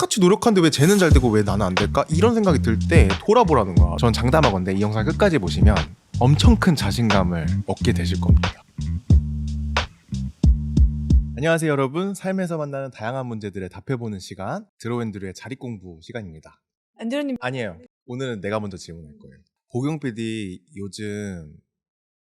똑같이 노력하는데 왜 쟤는 잘 되고 왜 나는 안 될까? 이런 생각이 들 때 돌아보라는 거야. 전 장담하건데 이 영상 끝까지 보시면 엄청 큰 자신감을 얻게 되실 겁니다. 안녕하세요 여러분. 삶에서 만나는 다양한 문제들에 답해보는 시간 드로앤드루의 자립공부 시간입니다. 안드로님 아니에요. 오늘은 내가 먼저 질문할 거예요. 보경 PD 요즘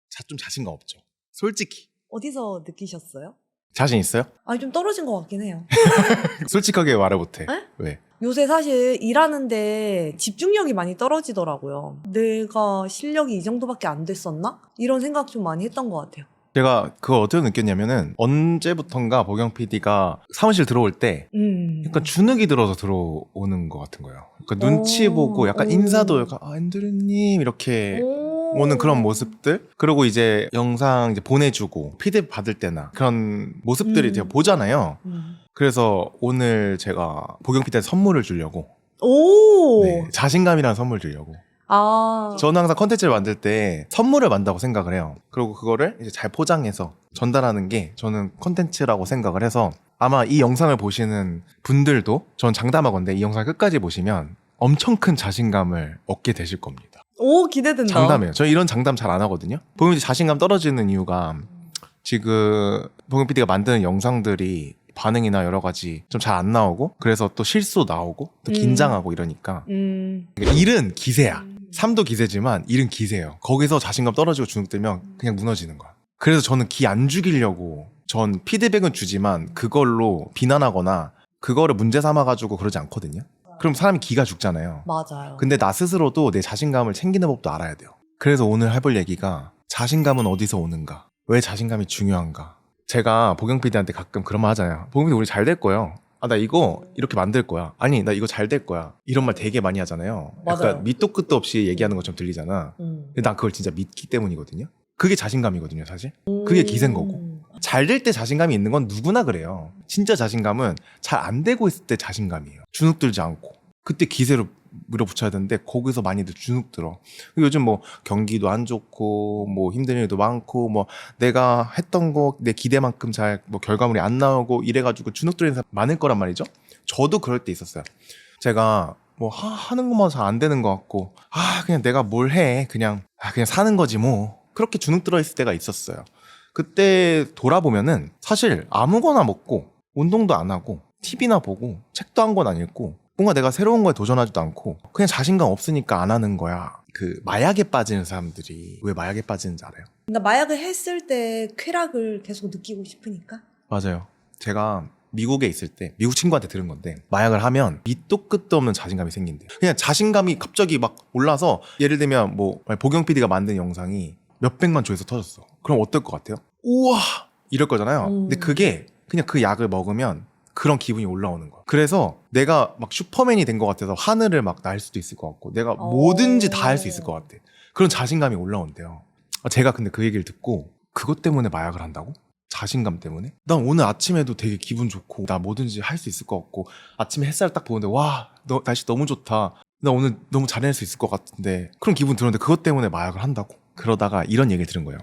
자, 좀 자신감 없죠? 솔직히 어디서 느끼셨어요? 자신 있어요? 아니 좀 떨어진 것 같긴 해요. 솔직하게 말을 못해. 에? 왜? 요새 사실 일하는데 집중력이 많이 떨어지더라고요. 내가 실력이 이 정도밖에 안 됐었나? 이런 생각 좀 많이 했던 것 같아요. 제가 그걸 어떻게 느꼈냐면은 언제부턴가 보경 PD가 사무실 들어올 때 음. 약간 주눅이 들어서 들어오는 것 같은 거예요. 그러니까 눈치 오, 보고 약간 오. 인사도 약간 아, 앤드류님 이렇게 오. 오는 그런 모습들 그리고 이제 영상 이제 보내주고 피드 받을 때나 그런 모습들을 음. 제가 보잖아요. 음. 그래서 오늘 제가 보경 PD한테 선물을 주려고 오. 네, 자신감이라는 선물 주려고 아. 저는 항상 컨텐츠를 만들 때 선물을 만다고 생각을 해요. 그리고 그거를 이제 잘 포장해서 전달하는 게 저는 컨텐츠라고 생각을 해서 아마 이 영상을 보시는 분들도 전 장담하건데 이 영상 끝까지 보시면 엄청 큰 자신감을 얻게 되실 겁니다. 오 기대된다. 장담해요. 저 이런 장담 잘 안 하거든요. 보면 자신감 떨어지는 이유가 지금 보경 PD가 만드는 영상들이 반응이나 여러 가지 좀 잘 안 나오고 그래서 또 실수 나오고 또 음. 긴장하고 이러니까 음. 그러니까 일은 기세야. 삶도 기세지만 일은 기세예요. 거기서 자신감 떨어지고 주눅들면 그냥 무너지는 거야. 그래서 저는 기 안 죽이려고 전 피드백은 주지만 그걸로 비난하거나 그거를 문제 삼아가지고 그러지 않거든요. 그럼 사람이 기가 죽잖아요. 맞아요. 근데 나 스스로도 내 자신감을 챙기는 법도 알아야 돼요. 그래서 오늘 해볼 얘기가 자신감은 어디서 오는가? 왜 자신감이 중요한가? 제가 보경 PD한테 가끔 그런 말 하잖아요. 보경 PD 우리 잘 될 거예요. 아, 나 이거 이렇게 만들 거야. 아니, 나 이거 잘 될 거야. 이런 말 되게 많이 하잖아요. 맞아요. 약간 밑도 끝도 없이 얘기하는 것처럼 들리잖아. 음. 근데 난 그걸 진짜 믿기 때문이거든요. 그게 자신감이거든요, 사실. 그게 거고. 음. 잘 될 때 자신감이 있는 건 누구나 그래요. 진짜 자신감은 잘 안 되고 있을 때 자신감이에요. 주눅 들지 않고. 그때 기세로 밀어붙여야 되는데 거기서 많이들 주눅 들어. 요즘 뭐 경기도 안 좋고 뭐 힘든 일도 많고 뭐 내가 했던 거 내 기대만큼 잘 뭐 결과물이 안 나오고 이래가지고 주눅 들는 사람 많을 거란 말이죠. 저도 그럴 때 있었어요. 제가 뭐 하, 는 것만 잘 안 되는 것 같고 아 그냥 내가 뭘 해 그냥 아 그냥 사는 거지 뭐 그렇게 주눅 들어 있을 때가 있었어요. 그때 돌아보면은 사실 아무거나 먹고 운동도 안 하고 TV나 보고 책도 한 권 안 읽고 뭔가 내가 새로운 거에 도전하지도 않고 그냥 자신감 없으니까 안 하는 거야. 그 마약에 빠지는 사람들이 왜 마약에 빠지는지 알아요? 그러니까 마약을 했을 때 쾌락을 계속 느끼고 싶으니까. 맞아요. 제가 미국에 있을 때 미국 친구한테 들은 건데 마약을 하면 밑도 끝도 없는 자신감이 생긴대요. 그냥 자신감이 갑자기 막 올라서 예를 들면 뭐 보경 PD가 만든 영상이 몇 백만 조회수 터졌어. 그럼 어떨 것 같아요? 우와 이럴 거잖아요. 음. 근데 그게 그냥 그 약을 먹으면 그런 기분이 올라오는 거야. 그래서 내가 막 슈퍼맨이 된 것 같아서 하늘을 막 날 수도 있을 것 같고 내가 오. 뭐든지 다 할 수 있을 것 같아. 그런 자신감이 올라온대요. 아, 제가 근데 그 얘기를 듣고 그것 때문에 마약을 한다고? 자신감 때문에? 난 오늘 아침에도 되게 기분 좋고 나 뭐든지 할 수 있을 것 같고 아침에 햇살 딱 보는데 와 너, 날씨 너무 좋다 나 오늘 너무 잘해낼 수 있을 것 같은데 그런 기분 들었는데 그것 때문에 마약을 한다고? 그러다가 이런 얘기를 들은 거예요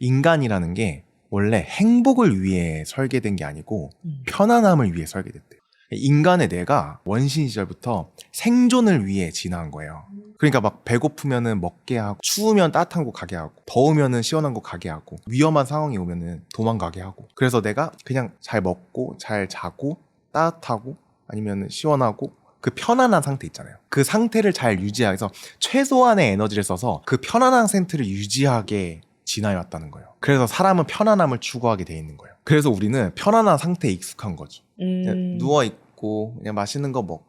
인간이라는 게 원래 행복을 위해 설계된 게 아니고 음. 편안함을 위해 설계됐대요 인간의 뇌가 원신 시절부터 생존을 위해 진화한 거예요 그러니까 막 배고프면은 먹게 하고 추우면 따뜻한 곳 가게 하고 더우면은 시원한 곳 가게 하고 위험한 상황이 오면은 도망가게 하고 그래서 내가 그냥 잘 먹고 잘 자고 따뜻하고 아니면은 시원하고 그 편안한 상태 있잖아요. 그 상태를 잘 유지해서 최소한의 에너지를 써서 그 편안한 상태를 유지하게 진화해 왔다는 거예요. 그래서 사람은 편안함을 추구하게 돼 있는 거예요. 그래서 우리는 편안한 상태에 익숙한 거죠. 음. 누워 있고 그냥 맛있는 거 먹고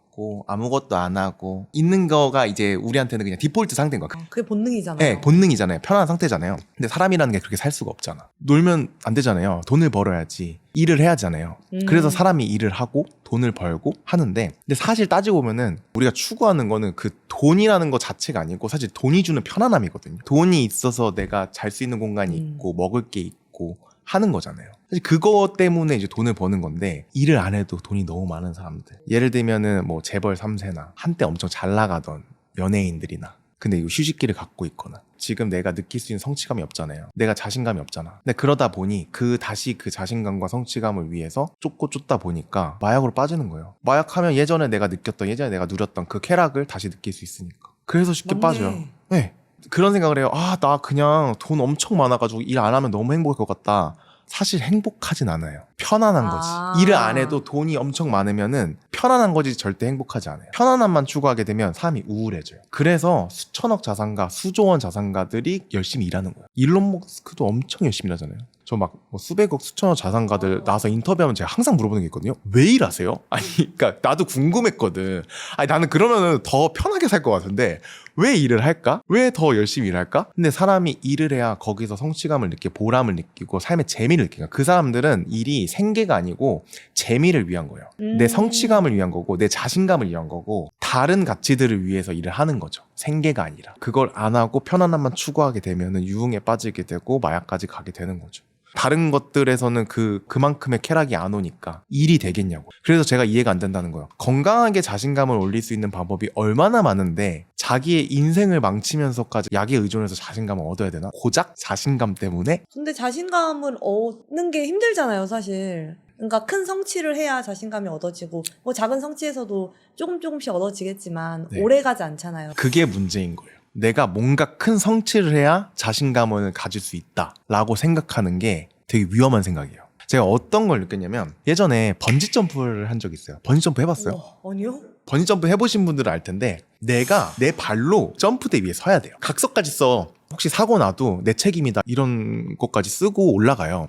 아무것도 안 하고 있는 거가 이제 우리한테는 그냥 디폴트 상태인 거야. 아, 그게 본능이잖아요. 네, 본능이잖아요. 편안한 상태잖아요. 근데 사람이라는 게 그렇게 살 수가 없잖아. 놀면 안 되잖아요. 돈을 벌어야지. 일을 해야 하잖아요. 음. 그래서 사람이 일을 하고 돈을 벌고 하는데 근데 사실 따지고 보면은 우리가 추구하는 거는 그 돈이라는 거 자체가 아니고 사실 돈이 주는 편안함이거든요. 돈이 있어서 내가 잘 수 있는 공간이 음. 있고 먹을 게 있고 하는 거잖아요. 사실 그거 때문에 이제 돈을 버는 건데 일을 안 해도 돈이 너무 많은 사람들. 예를 들면은 뭐 재벌 3세나 한때 엄청 잘 나가던 연예인들이나 근데 이거 휴식기를 갖고 있거나 지금 내가 느낄 수 있는 성취감이 없잖아요. 내가 자신감이 없잖아. 근데 그러다 보니 그 다시 그 자신감과 성취감을 위해서 쫓고 쫓다 보니까 마약으로 빠지는 거예요. 마약하면 예전에 내가 느꼈던 예전에 내가 누렸던 그 쾌락을 다시 느낄 수 있으니까. 그래서 쉽게 맞네. 빠져요. 네. 그런 생각을 해요. 아, 나 그냥 돈 엄청 많아가지고 일 안 하면 너무 행복할 것 같다. 사실 행복하진 않아요. 편안한 거지. 아. 일을 안 해도 돈이 엄청 많으면은 편안한 거지 절대 행복하지 않아요. 편안함만 추구하게 되면 삶이 우울해져요. 그래서 수천억 자산가, 수조원 자산가들이 열심히 일하는 거예요. 일론 머스크도 엄청 열심히 일하잖아요. 저 막 뭐 수백억, 수천억 자산가들 나와서 인터뷰하면 제가 항상 물어보는 게 있거든요. 왜 일하세요? 아니, 그러니까 나도 궁금했거든. 아니 나는 그러면은 더 편하게 살 것 같은데 왜 일을 할까? 왜 더 열심히 일할까? 근데 사람이 일을 해야 거기서 성취감을 느끼고 보람을 느끼고 삶의 재미를 느끼고 그 사람들은 일이 생계가 아니고 재미를 위한 거예요. 내 음. 성취감을 위한 거고 내 자신감을 위한 거고 다른 가치들을 위해서 일을 하는 거죠. 생계가 아니라. 그걸 안 하고 편안함만 추구하게 되면은 유흥에 빠지게 되고 마약까지 가게 되는 거죠. 다른 것들에서는 그 그만큼의 쾌락이 안 오니까 일이 되겠냐고. 그래서 제가 이해가 안 된다는 거예요. 건강하게 자신감을 올릴 수 있는 방법이 얼마나 많은데 자기의 인생을 망치면서까지 약에 의존해서 자신감을 얻어야 되나? 고작 자신감 때문에 근데 자신감을 얻는 게 힘들잖아요, 사실. 그러니까 큰 성취를 해야 자신감이 얻어지고 뭐 작은 성취에서도 조금 조금씩 얻어지겠지만 네. 오래 가지 않잖아요. 그게 문제인 거예요. 내가 뭔가 큰 성취를 해야 자신감을 가질 수 있다라고 생각하는 게 되게 위험한 생각이에요. 제가 어떤 걸 느꼈냐면 예전에 번지 점프를 한적 있어요. 번지 점프 해봤어요? 우와, 아니요? 번지 점프 해보신 분들은 알 텐데 내가 내 발로 점프대 위에 서야 돼요. 각서까지 써. 혹시 사고 나도 내 책임이다 이런 것까지 쓰고 올라가요.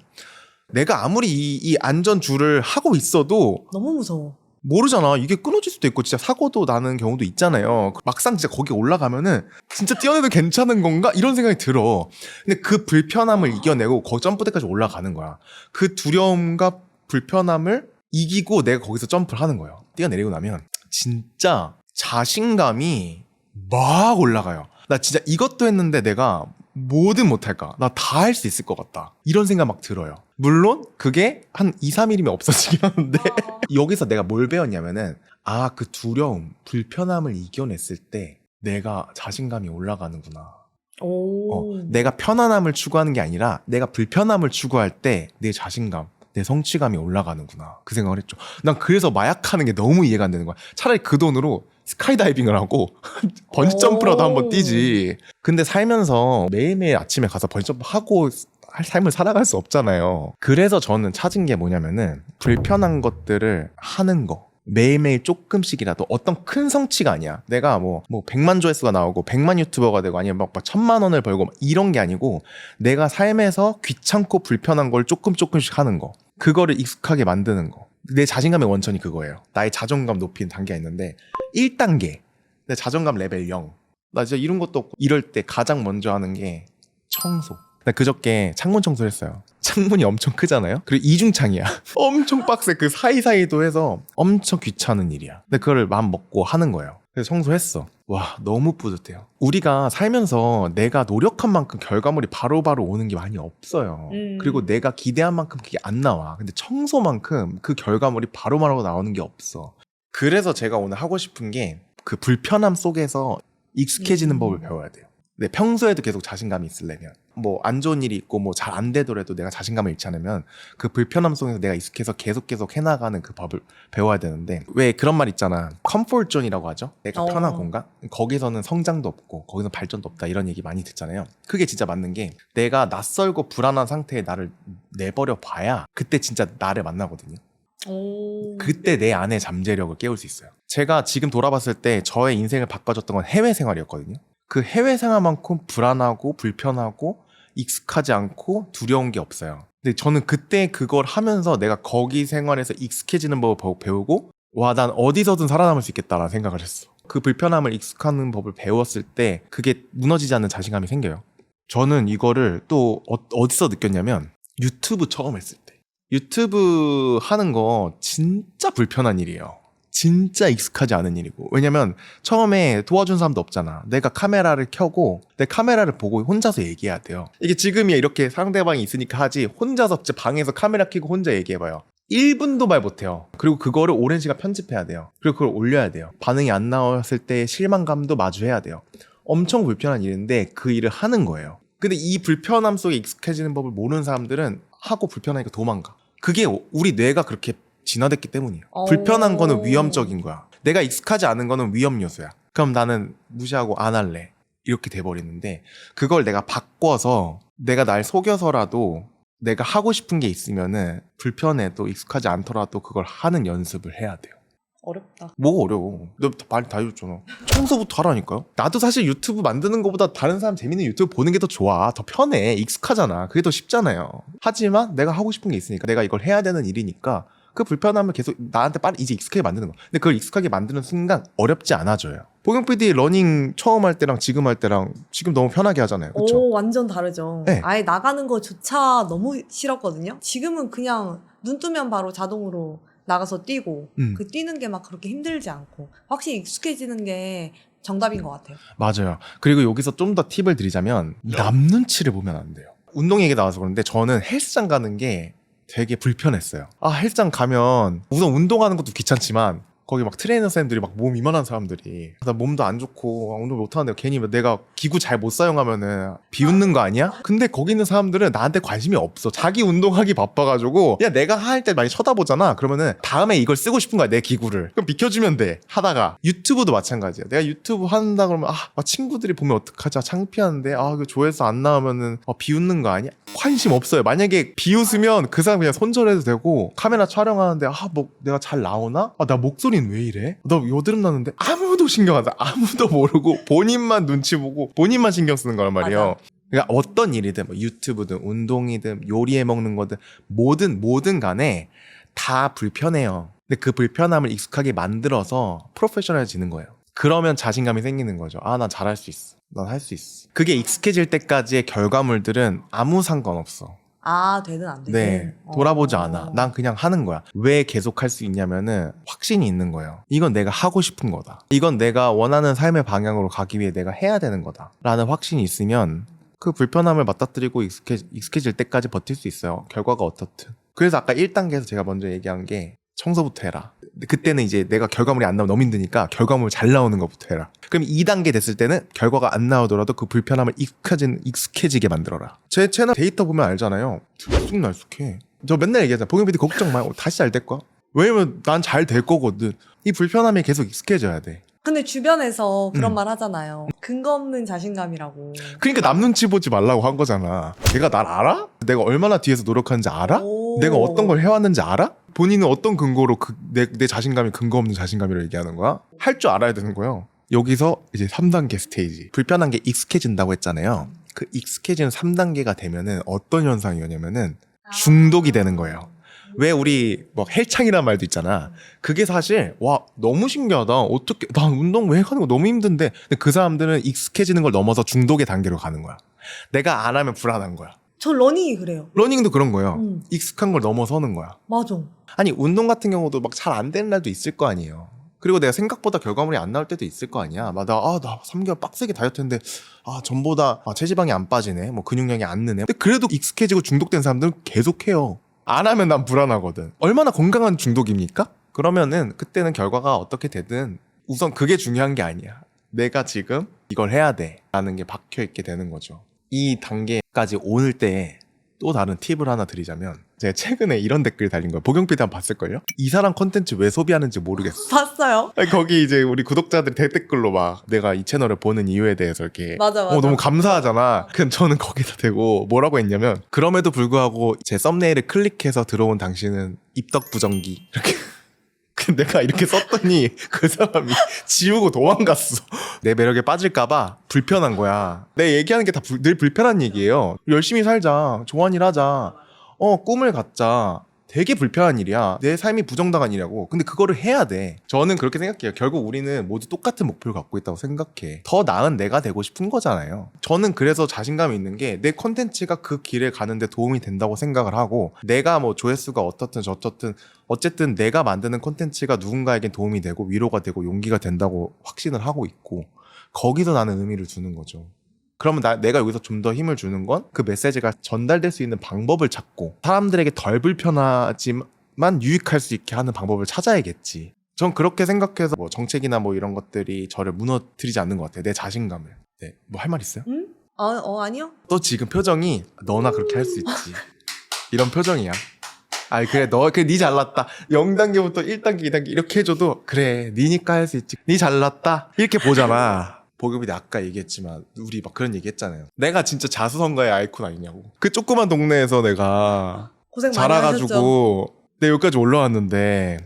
내가 아무리 이, 이 안전줄을 하고 있어도 너무 무서워. 모르잖아. 이게 끊어질 수도 있고 진짜 사고도 나는 경우도 있잖아요. 막상 진짜 거기 올라가면은 진짜 뛰어내도 괜찮은 건가? 이런 생각이 들어. 근데 그 불편함을 이겨내고 거기 점프대까지 올라가는 거야. 그 두려움과 불편함을 이기고 내가 거기서 점프를 하는 거예요. 뛰어내리고 나면 진짜 자신감이 막 올라가요. 나 진짜 이것도 했는데 내가 뭐든 못할까? 나 다 할 수 있을 것 같다. 이런 생각 막 들어요. 물론 그게 한 2, 3일이면 없어지긴 하는데 여기서 내가 뭘 배웠냐면은 아 그 두려움, 불편함을 이겨냈을 때 내가 자신감이 올라가는구나. 오. 어, 내가 편안함을 추구하는 게 아니라 내가 불편함을 추구할 때 내 자신감, 내 성취감이 올라가는구나. 그 생각을 했죠. 난 그래서 마약하는 게 너무 이해가 안 되는 거야. 차라리 그 돈으로 스카이다이빙을 하고 번지 점프라도 오. 한번 뛰지. 근데 살면서 매일매일 아침에 가서 번지 점프 하고 할 삶을 살아갈 수 없잖아요. 그래서 저는 찾은 게 뭐냐면은 불편한 것들을 하는 거. 매일매일 조금씩이라도 어떤 큰 성취가 아니야. 내가 뭐, 뭐, 100만 조회수가 나오고, 100만 유튜버가 되고, 아니면 막, 막 천만 원을 벌고, 막 이런 게 아니고, 내가 삶에서 귀찮고 불편한 걸 조금 조금씩 하는 거. 그거를 익숙하게 만드는 거. 내 자신감의 원천이 그거예요. 나의 자존감 높이는 단계가 있는데, 1단계. 내 자존감 레벨 0. 나 진짜 이런 것도 없고, 이럴 때 가장 먼저 하는 게 청소. 나 그저께 창문 청소를 했어요. 창문이 엄청 크잖아요? 그리고 이중창이야. 엄청 빡세. 그 사이사이도 해서 엄청 귀찮은 일이야. 근데 그거를 마음 먹고 하는 거예요. 그래서 청소했어. 와, 너무 뿌듯해요. 우리가 살면서 내가 노력한 만큼 결과물이 바로바로 오는 게 많이 없어요. 음. 그리고 내가 기대한 만큼 그게 안 나와. 근데 청소만큼 그 결과물이 바로 바로 나오는 게 없어. 그래서 제가 오늘 하고 싶은 게 그 불편함 속에서 익숙해지는 음. 법을 배워야 돼요. 네, 평소에도 계속 자신감이 있으려면 뭐 안 좋은 일이 있고 뭐 잘 안 되더라도 내가 자신감을 잃지 않으면 그 불편함 속에서 내가 익숙해서 계속 계속 해나가는 그 법을 배워야 되는데 왜 그런 말 있잖아 컴포트 존이라고 하죠 내가 어. 편한 공간 거기서는 성장도 없고 거기서 발전도 없다 이런 얘기 많이 듣잖아요 그게 진짜 맞는 게 내가 낯설고 불안한 상태에 나를 내버려 봐야 그때 진짜 나를 만나거든요 오. 그때 내 안의 잠재력을 깨울 수 있어요. 제가 지금 돌아봤을 때 저의 인생을 바꿔줬던 건 해외 생활이었거든요. 그 해외 생활만큼 불안하고 불편하고 익숙하지 않고 두려운 게 없어요. 근데 저는 그때 그걸 하면서 내가 거기 생활에서 익숙해지는 법을 배- 배우고 와, 난 어디서든 살아남을 수 있겠다라는 생각을 했어. 그 불편함을 익숙하는 법을 배웠을 때 그게 무너지지 않는 자신감이 생겨요. 저는 이거를 또 어, 어디서 느꼈냐면 유튜브 처음 했을 때. 유튜브 하는 거 진짜 불편한 일이에요. 진짜 익숙하지 않은 일이고. 왜냐면 처음에 도와준 사람도 없잖아. 내가 카메라를 켜고 내 카메라를 보고 혼자서 얘기해야 돼요. 이게 지금이야 이렇게 상대방이 있으니까 하지. 혼자서 방에서 카메라 켜고 혼자 얘기해봐요. 1분도 말 못해요. 그리고 그거를 오랜 시간 편집해야 돼요. 그리고 그걸 올려야 돼요. 반응이 안 나왔을 때 실망감도 마주해야 돼요. 엄청 불편한 일인데 그 일을 하는 거예요. 근데 이 불편함 속에 익숙해지는 법을 모르는 사람들은 하고 불편하니까 도망가. 그게 우리 뇌가 그렇게 진화됐기 때문이에요. 오. 불편한 거는 위험적인 거야. 내가 익숙하지 않은 거는 위험 요소야. 그럼 나는 무시하고 안 할래. 이렇게 돼버리는데 그걸 내가 바꿔서 내가 날 속여서라도 내가 하고 싶은 게 있으면은 불편해도 익숙하지 않더라도 그걸 하는 연습을 해야 돼요. 어렵다. 뭐가 어려워. 너말다 해줬잖아. 청소부터 하라니까요. 나도 사실 유튜브 만드는 것보다 다른 사람 재밌는 유튜브 보는 게 더 좋아. 더 편해. 익숙하잖아. 그게 더 쉽잖아요. 하지만 내가 하고 싶은 게 있으니까 내가 이걸 해야 되는 일이니까 그 불편함을 계속 나한테 빨리 이제 익숙하게 만드는 거야. 근데 그걸 익숙하게 만드는 순간 어렵지 않아져요. 보경 PD 러닝 처음 할 때랑 지금 할 때랑 지금 너무 편하게 하잖아요. 그렇죠? 오, 완전 다르죠. 네. 아예 나가는 거조차 너무 싫었거든요. 지금은 그냥 눈 뜨면 바로 자동으로 나가서 뛰고 음. 그 뛰는 게 막 그렇게 힘들지 않고 확실히 익숙해지는 게 정답인 것 같아요. 맞아요. 그리고 여기서 좀 더 팁을 드리자면 남 눈치를 보면 안 돼요. 운동 얘기 나와서 그런데 저는 헬스장 가는 게 되게 불편했어요. 아 헬스장 가면 우선 운동하는 것도 귀찮지만 거기 막 트레이너 쌤들이 막 몸 이만한 사람들이 나 몸도 안 좋고 아, 운동 못 하는데 괜히 내가 기구 잘 못 사용하면은 비웃는 거 아니야? 근데 거기 있는 사람들은 나한테 관심이 없어. 자기 운동하기 바빠가지고 야 내가 할 때 많이 쳐다보잖아. 그러면은 다음에 이걸 쓰고 싶은 거야 내 기구를. 그럼 비켜주면 돼. 하다가 유튜브도 마찬가지야. 내가 유튜브 한다 그러면 아, 아, 친구들이 보면 어떡하지? 아, 창피한데 아그 조회수 안 나오면은 아, 비웃는 거 아니야? 관심 없어요. 만약에 비웃으면 그 사람 그냥 손절해도 되고 카메라 촬영하는데 아 뭐 내가 잘 나오나? 아 나 목소리 는왜 이래? 나 여드름 나는데 아무도 신경 안 써. 아무도 모르고 본인만 눈치 보고 본인만 신경 쓰는 거란 말이에요. 맞아. 그러니까 어떤 일이든 뭐 유튜브든 운동이든 요리해 먹는 거든 뭐든 뭐든 간에 다 불편해요. 근데 그 불편함을 익숙하게 만들어서 프로페셔널해지는 거예요. 그러면 자신감이 생기는 거죠. 아, 난 잘할 수 있어. 난 할 수 있어. 그게 익숙해질 때까지의 결과물들은 아무 상관없어. 아 되든 안 되든. 네. 돌아보지 어. 않아. 난 그냥 하는 거야. 왜 계속 할 수 있냐면은 확신이 있는 거예요. 이건 내가 하고 싶은 거다. 이건 내가 원하는 삶의 방향으로 가기 위해 내가 해야 되는 거다. 라는 확신이 있으면 그 불편함을 맞닥뜨리고 익숙해, 익숙해질 때까지 버틸 수 있어요. 결과가 어떻든. 그래서 아까 1단계에서 제가 먼저 얘기한 게 청소부터 해라. 그때는 이제 내가 결과물이 안 나오면 너무 힘드니까 결과물 잘 나오는 것부터 해라. 그럼 2단계 됐을 때는 결과가 안 나오더라도 그 불편함을 익숙해진, 익숙해지게 만들어라. 제 채널 데이터 보면 알잖아요. 들쑥날쑥해. 저 맨날 얘기하잖아. 보경 PD 걱정 마. 다시 잘 될 거야. 왜냐면 난 잘 될 거거든. 이 불편함이 계속 익숙해져야 돼. 근데 주변에서 그런 음. 말 하잖아요. 근거 없는 자신감이라고. 그러니까 남 눈치 보지 말라고 한 거잖아. 걔가 날 알아? 내가 얼마나 뒤에서 노력하는지 알아? 오. 내가 어떤 걸 해왔는지 알아? 본인은 어떤 근거로 그, 내, 내 자신감이 근거 없는 자신감이라고 얘기하는 거야? 할 줄 알아야 되는 거예요. 여기서 이제 3단계 스테이지. 불편한 게 익숙해진다고 했잖아요. 그 익숙해지는 3단계가 되면은 어떤 현상이 오냐면은 중독이 되는 거예요. 왜 우리 뭐 헬창이란 말도 있잖아. 그게 사실 와 너무 신기하다. 어떻게 나 운동 왜 하는 거 너무 힘든데. 근데 그 사람들은 익숙해지는 걸 넘어서 중독의 단계로 가는 거야. 내가 안 하면 불안한 거야. 저 러닝이 그래요. 러닝도 그런 거예요. 음. 익숙한 걸 넘어서는 거야. 맞아. 아니 운동 같은 경우도 막 잘 안 되는 날도 있을 거 아니에요. 그리고 내가 생각보다 결과물이 안 나올 때도 있을 거 아니야. 막 나, 아, 나 3개월 빡세게 다이어트 했는데, 아, 전보다 아, 체지방이 안 빠지네. 뭐 근육량이 안 느네. 근데 그래도 익숙해지고 중독된 사람들은 계속 해요. 안 하면 난 불안하거든. 얼마나 건강한 중독입니까? 그러면은 그때는 결과가 어떻게 되든 우선 그게 중요한 게 아니야. 내가 지금 이걸 해야 돼. 라는 게 박혀 있게 되는 거죠. 이 단계까지 오늘 때 또 다른 팁을 하나 드리자면 제가 최근에 이런 댓글 달린 거예요. 복용피디 한번 봤을걸요? 이 사람 컨텐츠 왜 소비하는지 모르겠어. 봤어요. 아니, 거기 이제 우리 구독자들이 댓글로 막 내가 이 채널을 보는 이유에 대해서 이렇게 맞아, 맞아. 어, 너무 감사하잖아. 그럼 저는 거기다 대고 뭐라고 했냐면 그럼에도 불구하고 제 썸네일을 클릭해서 들어온 당신은 입덕 부정기 이렇게 그 내가 이렇게 썼더니 그 사람이 지우고 도망갔어. 내 매력에 빠질까봐 불편한 거야. 내 얘기하는 게 다 늘 불편한 얘기예요. 열심히 살자. 좋아하는 일 하자. 어, 꿈을 갖자. 되게 불편한 일이야. 내 삶이 부정당한 일이라고. 근데 그거를 해야 돼. 저는 그렇게 생각해요. 결국 우리는 모두 똑같은 목표를 갖고 있다고 생각해. 더 나은 내가 되고 싶은 거잖아요. 저는 그래서 자신감이 있는 게 내 컨텐츠가 그 길에 가는데 도움이 된다고 생각을 하고 내가 뭐 조회수가 어떻든 저떻든 어쨌든 내가 만드는 컨텐츠가 누군가에겐 도움이 되고 위로가 되고 용기가 된다고 확신을 하고 있고 거기서 나는 의미를 두는 거죠. 그러면 나, 내가 여기서 좀 더 힘을 주는 건 그 메시지가 전달될 수 있는 방법을 찾고 사람들에게 덜 불편하지만 유익할 수 있게 하는 방법을 찾아야겠지. 전 그렇게 생각해서 뭐 정책이나 뭐 이런 것들이 저를 무너뜨리지 않는 것 같아요. 내 자신감을. 네, 뭐 할 말 있어요? 응? 어, 어 아니요. 너 지금 표정이 너나 그렇게 할 수 있지. 이런 표정이야. 아이 그래 너 그래 니 잘났다. 0단계부터 1단계, 2단계 이렇게 해줘도 그래 니니까 할 수 있지. 니 잘났다. 이렇게 보잖아. 보급이 아까 얘기했지만 우리 막 그런 얘기했잖아요. 내가 진짜 자수성가의 아이콘 아니냐고. 그 조그만 동네에서 내가 고생 많이 하셨죠. 자라가지고 내 여기까지 올라왔는데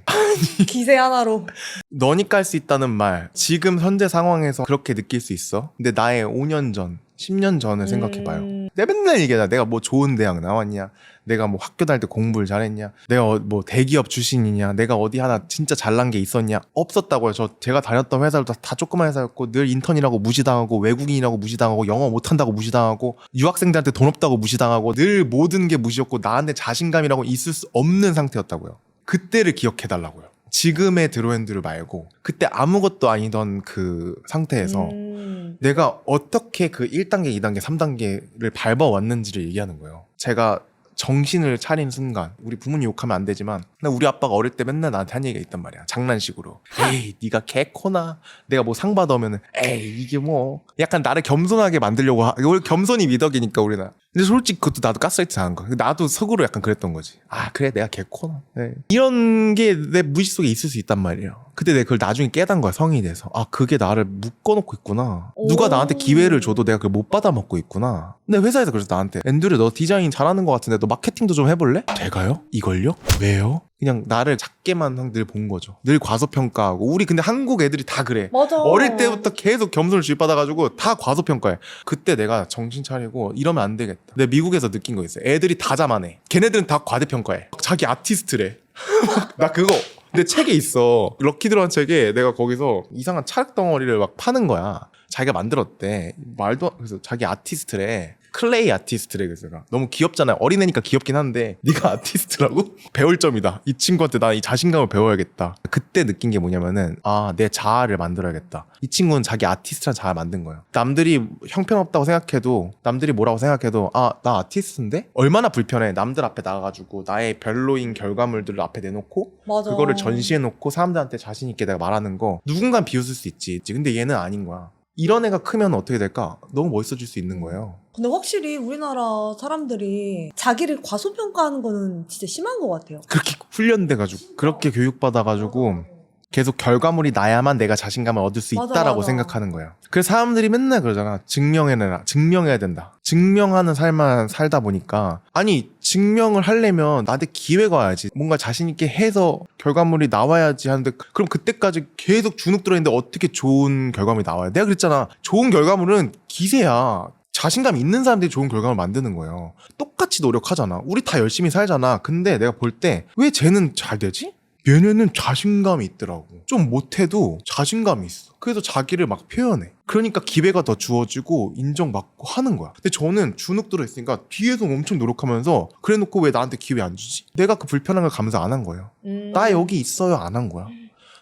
기세 하나로. 너니까 할 수 있다는 말 지금 현재 상황에서 그렇게 느낄 수 있어? 근데 나의 5년 전, 10년 전을 생각해봐요. 음, 내가 맨날 얘기하잖아. 내가 뭐 좋은 대학 나왔냐? 내가 뭐 학교 다닐 때 공부를 잘했냐? 내가 어- 뭐 대기업 출신이냐? 내가 어디 하나 진짜 잘난 게 있었냐? 없었다고요. 저 제가 다녔던 회사도 다, 다 조그만 회사였고 늘 인턴이라고 무시당하고 외국인이라고 무시당하고 영어 못한다고 무시당하고 유학생들한테 돈 없다고 무시당하고 늘 모든 게 무시였고 나한테 자신감이라고 있을 수 없는 상태였다고요. 그때를 기억해달라고요. 지금의 드로핸드를 말고 그때 아무것도 아니던 그 상태에서 음, 내가 어떻게 그 1단계, 2단계, 3단계를 밟아왔는지를 얘기하는 거예요. 제가 정신을 차린 순간 우리 부모님 욕하면 안 되지만 나 우리 아빠가 어릴 때 맨날 나한테 한 얘기가 있단 말이야. 장난식으로. 에이 네가 개코나? 내가 뭐 상 받아오면은 에이 이게 뭐? 약간 나를 겸손하게 만들려고 하... 원래 겸손이 미덕이니까 우리는. 근데 솔직히 그것도 나도 가스라이트 당한 거야. 나도 속으로 약간 그랬던 거지. 아 그래 내가 개코나? 네. 이런 게 내 무의식 속에 있을 수 있단 말이에요. 근데 내가 그걸 나중에 깨닫는 거야 성인이 돼서. 아 그게 나를 묶어놓고 있구나. 누가 오. 나한테 기회를 줘도 내가 그걸 못 받아먹고 있구나. 근데 회사에서 그래서 나한테. 앤드류 너 디자인 잘하는 것 같은데 너 마케팅도 좀 해볼래? 제가요? 이걸요? 왜요? 그냥 나를 작게만 늘 본 거죠 늘 과소평가하고 우리 근데 한국 애들이 다 그래 맞아. 어릴 때부터 계속 겸손을 주입받아가지고 다 과소평가해. 그때 내가 정신 차리고 이러면 안 되겠다. 내가 미국에서 느낀 거 있어 요. 애들이 다 자만해. 걔네들은 다 과대평가해. 자기 아티스트래. 나 그거 내 책에 있어. 럭키드라는 책에 내가 거기서 이상한 찰흙 덩어리를 막 파는 거야. 자기가 만들었대. 말도 안- 그래서 자기 아티스트래. 클레이 아티스트래 그래서 너무 귀엽잖아요. 어린애니까 귀엽긴 한데 네가 아티스트라고? 배울 점이다. 이 친구한테 나 이 자신감을 배워야겠다. 그때 느낀 게 뭐냐면은 아 내 자아를 만들어야겠다. 이 친구는 자기 아티스트란 자아 만든 거예요. 남들이 형편없다고 생각해도 남들이 뭐라고 생각해도 아 나 아티스트인데 얼마나 불편해. 남들 앞에 나가가지고 나의 별로인 결과물들을 앞에 내놓고 맞아. 그거를 전시해놓고 사람들한테 자신 있게 내가 말하는 거 누군간 비웃을 수 있지. 근데 얘는 아닌 거야. 이런 애가 크면 어떻게 될까? 너무 멋있어질 수 있는 거예요. 근데 확실히 우리나라 사람들이 자기를 과소평가하는 거는 진짜 심한 것 같아요. 그렇게 훈련돼가지고 그렇게 교육받아가지고 계속 결과물이 나야만 내가 자신감을 얻을 수 맞아, 있다라고 맞아. 생각하는 거예요. 그래서 사람들이 맨날 그러잖아. 증명해내라. 증명해야 된다. 증명하는 삶만 살다 보니까 아니 증명을 하려면 나한테 기회가 와야지. 뭔가 자신 있게 해서 결과물이 나와야지 하는데 그럼 그때까지 계속 주눅 들어 있는데 어떻게 좋은 결과물이 나와요? 내가 그랬잖아. 좋은 결과물은 기세야. 자신감 있는 사람들이 좋은 결과물 만드는 거예요. 똑같이 노력하잖아. 우리 다 열심히 살잖아. 근데 내가 볼 때 왜 쟤는 잘 되지? 얘네는 자신감이 있더라고. 좀 못해도 자신감이 있어. 그래서 자기를 막 표현해. 그러니까 기회가 더 주어지고 인정받고 하는 거야. 근데 저는 주눅 들어 있으니까 뒤에서 엄청 노력하면서 그래 놓고 왜 나한테 기회 안 주지? 내가 그 불편한 걸 감수 안한 거예요. 음. 나 여기 있어요 안 한 거야.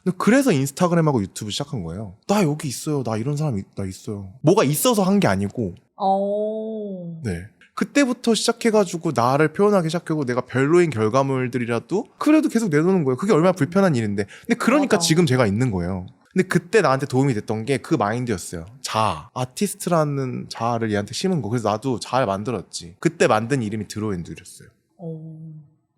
근데 그래서 인스타그램하고 유튜브 시작한 거예요. 나 여기 있어요. 나 이런 사람 있- 나 있어요. 뭐가 있어서 한 게 아니고 어. 네. 그때부터 시작해가지고 나를 표현하기 시작하고 내가 별로인 결과물들이라도 그래도 계속 내놓는 거예요. 그게 얼마나 불편한 일인데. 근데 그러니까 맞아. 지금 제가 있는 거예요. 근데 그때 나한테 도움이 됐던 게 그 마인드였어요. 자아. 아티스트라는 자아를 얘한테 심은 거. 그래서 나도 자아를 만들었지. 그때 만든 이름이 드로엔드였어요. 어.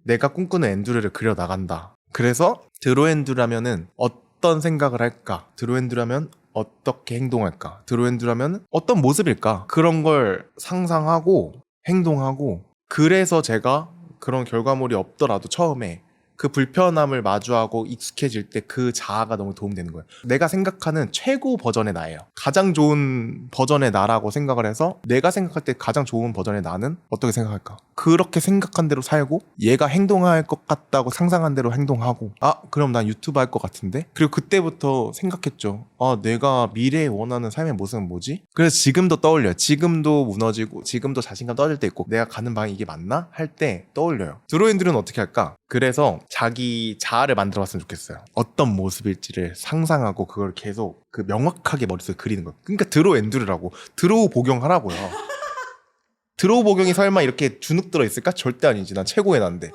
내가 꿈꾸는 엔두르를 그려 나간다. 그래서 드로엔두라면은 어떤 생각을 할까? 드로엔두라면 어떻게 행동할까? 드로엔두라면 어떤 모습일까? 그런 걸 상상하고 행동하고 그래서 제가 그런 결과물이 없더라도 처음에 그 불편함을 마주하고 익숙해질 때 그 자아가 너무 도움되는 거예요. 내가 생각하는 최고 버전의 나예요. 가장 좋은 버전의 나라고 생각을 해서 내가 생각할 때 가장 좋은 버전의 나는 어떻게 생각할까? 그렇게 생각한 대로 살고 얘가 행동할 것 같다고 상상한 대로 행동하고 아 그럼 난 유튜브 할 것 같은데? 그리고 그때부터 생각했죠. 아 내가 미래에 원하는 삶의 모습은 뭐지? 그래서 지금도 떠올려요. 지금도 무너지고 지금도 자신감 떨어질 때 있고 내가 가는 방이 이게 맞나? 할 때 떠올려요. 드로인들은 어떻게 할까 그래서 자기 자아를 만들어 봤으면 좋겠어요 어떤 모습일지를 상상하고 그걸 계속 그 명확하게 머릿속에 그리는 거예요 그러니까 드로 엔드르라고 드로우 복용하라고요 드로우 복용이 설마 이렇게 주눅 들어 있을까? 절대 아니지. 난 최고의 난데.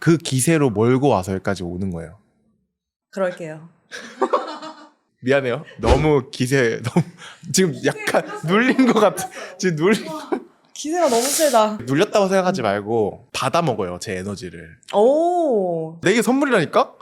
그 기세로 몰고 와서 여기까지 오는 거예요. 그럴게요. 미안해요. 너무 기세 너무 지금 약간 눌린 것 같아. 지금 눌린 기세가 너무 세다. 눌렸다고 생각하지 말고 받아 먹어요 제 에너지를. 오. 내게 선물이라니까?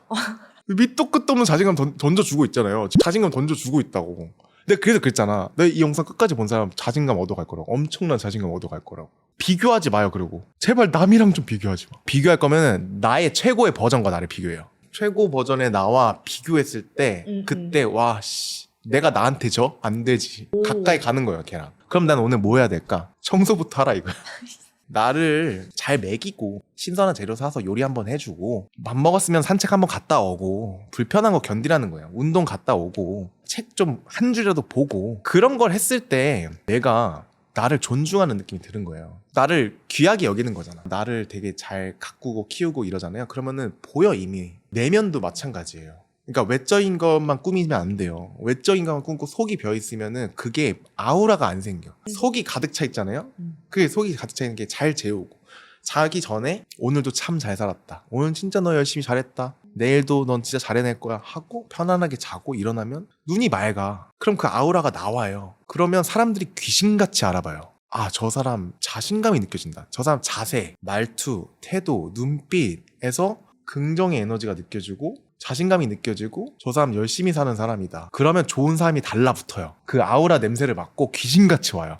밑도 끝도 없는 자신감 던, 던져주고 있잖아요. 자신감 던져주고 있다고. 내가 그래서 그랬잖아. 내가 이 영상 끝까지 본 사람 자신감 얻어갈 거라고. 엄청난 자신감 얻어갈 거라고. 비교하지 마요, 그리고. 제발 남이랑 좀 비교하지 마. 비교할 거면은 나의 최고의 버전과 나를 비교해요. 최고 버전의 나와 비교했을 때, 음, 그때, 와, 씨. 내가 나한테 져? 안 되지. 가까이 가는 거예요, 걔랑. 그럼 난 오늘 뭐 해야 될까? 청소부터 하라, 이거야. 나를 잘 먹이고 신선한 재료 사서 요리 한번 해주고 밥 먹었으면 산책 한번 갔다 오고 불편한 거 견디라는 거야 운동 갔다 오고 책 좀 한 줄이라도 보고. 그런 걸 했을 때 내가 나를 존중하는 느낌이 드는 거예요. 나를 귀하게 여기는 거잖아. 나를 되게 잘 가꾸고 키우고 이러잖아요. 그러면은 보여 이미. 내면도 마찬가지예요 그러니까 외적인 것만 꾸미면 안 돼요. 외적인 것만 꾸고 속이 비어 있으면은 그게 아우라가 안 생겨. 속이 가득 차 있잖아요. 음. 그게 속이 가득 차 있는 게 잘 재우고 자기 전에 오늘도 참 잘 살았다. 오늘 진짜 너 열심히 잘했다. 내일도 넌 진짜 잘해낼 거야 하고 편안하게 자고 일어나면 눈이 맑아. 그럼 그 아우라가 나와요. 그러면 사람들이 귀신같이 알아봐요. 아, 저 사람 자신감이 느껴진다. 저 사람 자세, 말투, 태도, 눈빛에서 긍정의 에너지가 느껴지고 자신감이 느껴지고 저 사람 열심히 사는 사람이다. 그러면 좋은 사람이 달라붙어요. 그 아우라 냄새를 맡고 귀신같이 와요.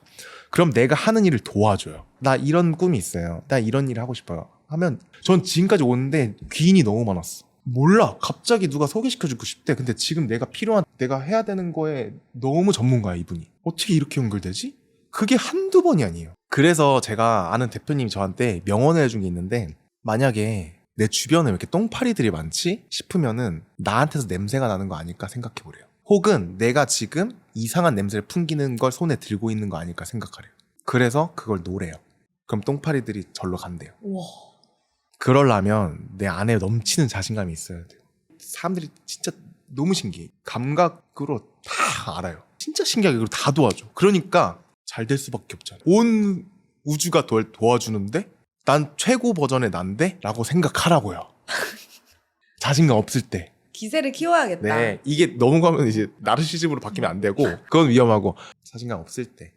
그럼 내가 하는 일을 도와줘요. 나 이런 꿈이 있어요. 나 이런 일을 하고 싶어요. 하면 전 지금까지 오는데 귀인이 너무 많았어. 몰라. 갑자기 누가 소개시켜주고 싶대. 근데 지금 내가 필요한, 내가 해야 되는 거에 너무 전문가야, 이분이. 어떻게 이렇게 연결되지? 그게 한두 번이 아니에요. 그래서 제가 아는 대표님이 저한테 명언을 해준 게 있는데, 만약에 내 주변에 왜 이렇게 똥파리들이 많지? 싶으면은 나한테서 냄새가 나는 거 아닐까 생각해 보래요. 혹은 내가 지금 이상한 냄새를 풍기는 걸 손에 들고 있는 거 아닐까 생각하래요. 그래서 그걸 노래요. 그럼 똥파리들이 절로 간대요. 우와. 그러려면 내 안에 넘치는 자신감이 있어야 돼요. 사람들이 진짜 너무 신기해. 감각으로 다 알아요. 진짜 신기하게 그리고 다 도와줘. 그러니까 잘 될 수밖에 없잖아. 온 우주가 도, 도와주는데 난 최고 버전의 난데? 라고 생각하라고요. 자신감 없을 때. 기세를 키워야겠다. 네. 이게 넘어가면 이제 나르시즘으로 바뀌면 안 되고 그건 위험하고 자신감 없을 때.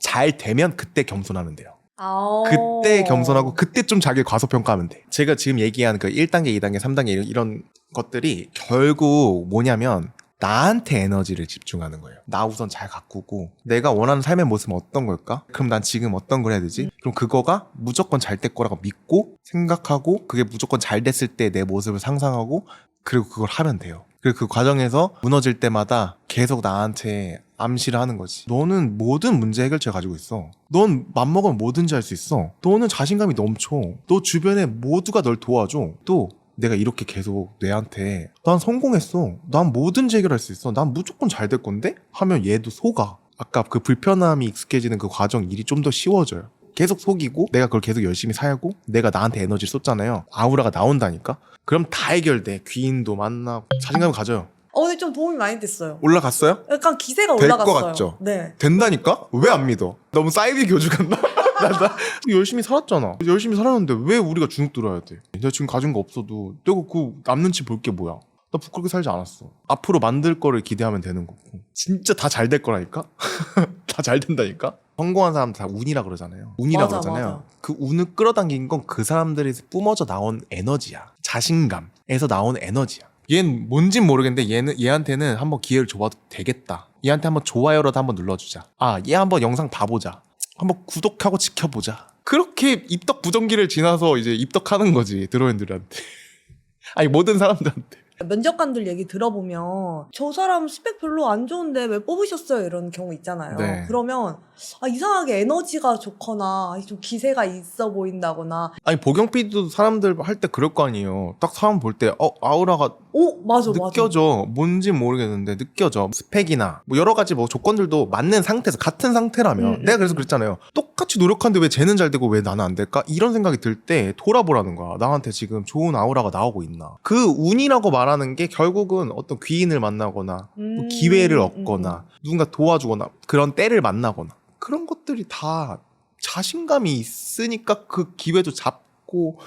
잘 되면 그때 겸손하면 돼요. 아. 그때 겸손하고 그때 좀 자기 과소평가하면 돼. 제가 지금 얘기한 그 1단계, 2단계, 3단계 이런, 이런 것들이 결국 뭐냐면 나한테 에너지를 집중하는 거예요. 나 우선 잘 가꾸고 내가 원하는 삶의 모습은 어떤 걸까? 그럼 난 지금 어떤 걸 해야 되지? 그럼 그거가 무조건 잘 될 거라고 믿고 생각하고 그게 무조건 잘 됐을 때 내 모습을 상상하고 그리고 그걸 하면 돼요. 그리고 그 과정에서 무너질 때마다 계속 나한테 암시를 하는 거지. 너는 모든 문제 해결책 가지고 있어. 넌 맘먹으면 뭐든지 할 수 있어. 너는 자신감이 넘쳐. 너 주변에 모두가 널 도와줘. 또 내가 이렇게 계속 뇌한테 난 성공했어. 난 뭐든지 해결할 수 있어. 난 무조건 잘 될 건데? 하면 얘도 속아. 아까 그 불편함이 익숙해지는 그 과정 일이 좀 더 쉬워져요. 계속 속이고 내가 그걸 계속 열심히 살고 내가 나한테 에너지를 쏟잖아요. 아우라가 나온다니까. 그럼 다 해결돼. 귀인도 만나고 자신감 가져요. 어, 근데 좀 도움이 많이 됐어요. 올라갔어요? 약간 기세가 될 것 올라갔어요. 같죠? 네. 된다니까? 왜 안 믿어? 너무 사이비 교주 같나? 나, 나 열심히 살았잖아. 열심히 살았는데 왜 우리가 주눅 들어야 돼? 내가 지금 가진 거 없어도 내가 그 남는 치볼게 뭐야? 나 부끄럽게 살지 않았어. 앞으로 만들 거를 기대하면 되는 거고. 진짜 다 잘 될 거라니까? 다 잘 된다니까? 성공한 사람 다 운이라 그러잖아요. 운이라 맞아, 그러잖아요. 맞아. 그 운을 끌어당긴 건 그 사람들에서 뿜어져 나온 에너지야. 자신감에서 나온 에너지야. 얘는 뭔진 모르겠는데 얘는 얘한테는 한번 기회를 줘봐도 되겠다. 얘한테 한번 좋아요라도 한번 눌러주자. 아, 얘 한번 영상 봐보자. 한번 구독하고 지켜보자. 그렇게 입덕 부정기를 지나서 이제 입덕하는 거지 드로엔들한테. 아니 모든 사람들한테. 면접관들 얘기 들어보면 저 사람 스펙 별로 안 좋은데 왜 뽑으셨어요? 이런 경우 있잖아요. 네. 그러면 아, 이상하게 에너지가 좋거나 좀 기세가 있어 보인다거나 아니 보경 PD도 사람들 할 때 그럴 거 아니에요. 딱 사람 볼 때 어 아우라가 오 맞아 맞아. 느껴져. 뭔지 모르겠는데 느껴져. 스펙이나 뭐 여러 가지 뭐 조건들도 맞는 상태에서 같은 상태라면 음, 내가 음, 그래서 음. 그랬잖아요. 똑같이 노력하는데 왜 쟤는 잘 되고 왜 나는 안 될까? 이런 생각이 들 때 돌아보라는 거야. 나한테 지금 좋은 아우라가 나오고 있나? 그 운이라고 말 하는 게 결국은 어떤 귀인을 만나거나 뭐 음, 기회를 음, 얻거나 누군가 도와주거나 그런 때를 만나거나 그런 것들이 다 자신감이 있으니까 그 기회도 잡고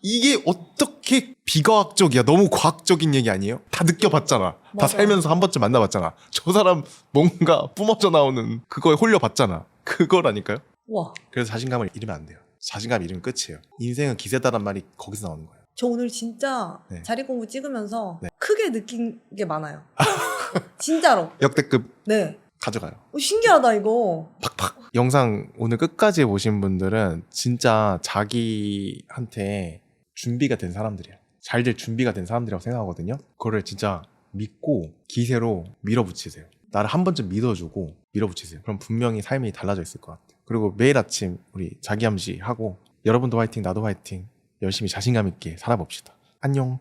이게 어떻게 비과학적이야? 너무 과학적인 얘기 아니에요? 다 느껴봤잖아. 다 맞아. 살면서 한 번쯤 만나봤잖아. 저 사람 뭔가 뿜어져 나오는 그거에 홀려봤잖아. 그거라니까요. 와, 그래서 자신감을 잃으면 안 돼요. 자신감 잃으면 끝이에요. 인생은 기세다란 말이 거기서 나오는 거예요. 저 오늘 진짜 네. 자리 공부 찍으면서 네. 크게 느낀 게 많아요. 진짜로. 역대급 네. 가져가요. 어, 신기하다 이거. 팍팍. 영상 오늘 끝까지 보신 분들은 진짜 자기한테 준비가 된 사람들이야. 잘 될 준비가 된 사람들이라고 생각하거든요. 그거를 진짜 믿고 기세로 밀어붙이세요. 나를 한 번쯤 믿어주고 밀어붙이세요. 그럼 분명히 삶이 달라져 있을 것 같아요. 그리고 매일 아침 우리 자기암시 하고 여러분도 화이팅, 나도 화이팅. 열심히 자신감 있게 살아봅시다. 안녕.